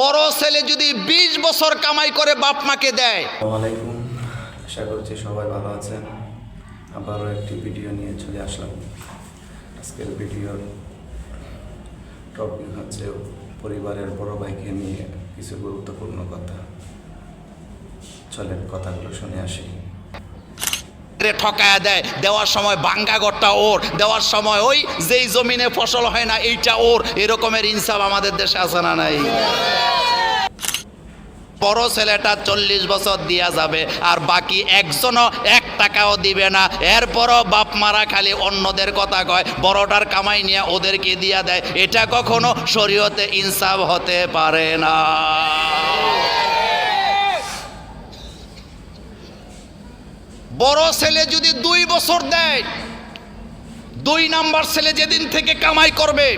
বড় ছেলে যদি ২০ বছর কামাই করে বাপ মাকে দেয়। আলাইকুম। আশা করছি সবাই ভালো আছেন। আবারও একটি ভিডিও নিয়ে চলে আসলাম। আজকের ভিডিওর টপিক হচ্ছে পরিবারের বড় ভাইকে নিয়ে কিছু গুরুত্বপূর্ণ কথা। চলেন কথাগুলো শুনে আসি। রে ঠকায়া দেয়। দেওয়ার সময় বাঙ্গা ঘরটা ওর। দেওয়ার সময় ওই যেই জমিনে ফসল হয় না, এইটা ওর। এরকমের ইনসাফ আমাদের দেশে আছে না নাই? বড় ছেলেটা চল্লিশ বছর দিয়া যাবে, আর বাকি একজনও এক টাকাও দিবে না। এরপরও বাপ মারা খালি অন্যদের কথা কয়, বড়টার কামাই নিয়ে ওদেরকে দিয়া দেয়। এটা কখনো শরীয়তে ইনসাফ হতে পারে না। বড় ছেলে যদি দুই বছর দেয়, দুই নাম্বার ছেলে যেদিন থেকে কামাই করবে,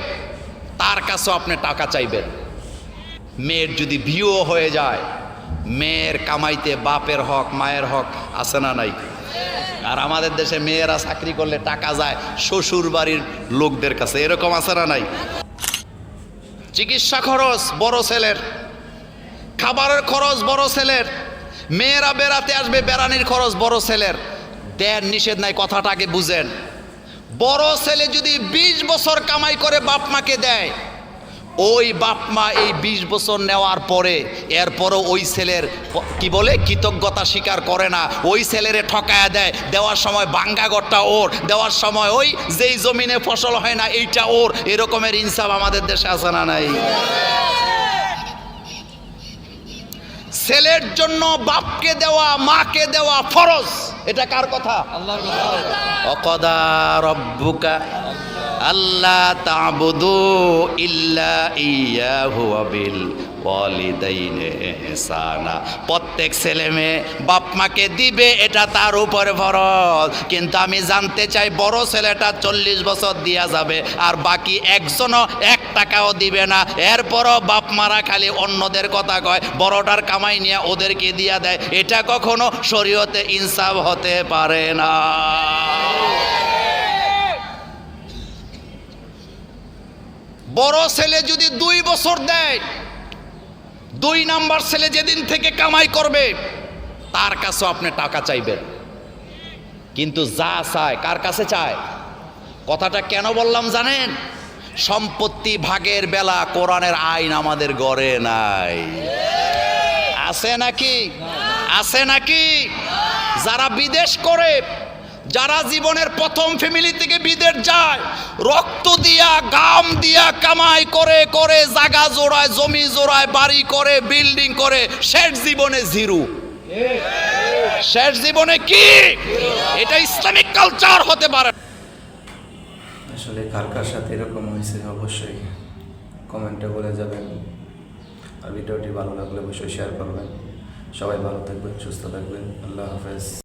তার কাছেও আপনি টাকা চাইবেন। মেয়ের যদি বিয়েও হয়ে যায়, মেয়ের কামাইতে বাপের হক, মায়ের হক আছে না নাই? আর আমাদের দেশে মেয়েরা চাকরি করলে টাকা যায় শ্বশুর বাড়ির লোকদের কাছে, এরকম আছে না নাই? চিকিৎসা খরচ বড় ছেলের, খাবারের খরচ বড় ছেলের মেয়েরা বেড়াতে আসবে, বেড়ানির খরচ, বড় ছেলের। দেন নিষেধ নাই কথাটাকে বুঝেন। বড় ছেলে যদি ২০ বছর কামাই করে বাপ মাকে দেয়, ওই বাপ মা এই ২০ বছর নেওয়ার পরে, এরপরও ওই ছেলের কি বলে, কৃতজ্ঞতা স্বীকার করে না। ওই ছেলেরে ঠকায়া দেয়, দেওয়ার সময় বাঙ্গা ঘরটা ওর, দেওয়ার সময় ওই যেই জমিনে ফসল হয় না, এইটা ওর। এরকমের ইনসাফ আমাদের দেশে আছে না নাই? ছেলের জন্য বাপকে দেওয়া মাকে দেওয়া ফরজ। এটা কার কথা? অকদা রব্বুকা আল্লাহ তাবুদু ইল্লা ইয়াহু বিল প্রত্যেক ছেলে মেয়ে বাপ মাকে দিবে, এটা তার উপরে ফরজ। কিন্তু আমি জানতে চাই, বড় ছেলেটা চল্লিশ বছর দিয়া যাবে, আর বাকি একজনও এক টাকাও দিবে না। এরপরও বাপ মারা খালি অন্যদের কথা কয়, বড়টার কামাই নিয়ে ওদেরকে দিয়া দেয়। এটা কখনো শরীয়তে ইনসাফ হতে পারে না। বড় ছেলে যদি দুই বছর দেয়, দুই নাম্বার ছেলে যেদিন থেকে কামাই করবে, তার কাছেও আপনি টাকা চাইবেন। কিন্তু যা চায়, কার কাছে চায়? কথাটা কেন বললাম জানেন? সম্পত্তি ভাগের বেলা কোরআনের আইন আমাদের গড়ে নাই। আছে নাকি? আছে নাকি? যারা বিদেশ করে যারা জীবনের প্রথম ফ্যামিলি থেকে বিদের যায়, রক্ত দিয়া, গাম দিয়া কামাই করে করে, জাগা জোড়ায়, জমি জোড়ায়, বাড়ি করে বিল্ডিং করে, শেষ জীবনে জিরো। শেষ জীবনে কি? এটা ইসলামিক কালচার হতে পারে। আসলে কার কার সাথে এরকম হয়েছে, অবশ্যই কমেন্টে বলে যাবেন। আর ভিডিওটি ভালো লাগলে অবশ্যই শেয়ার করবেন। সবাই ভালো থাকবেন, সুস্থ থাকবেন। আল্লাহ হাফেজ।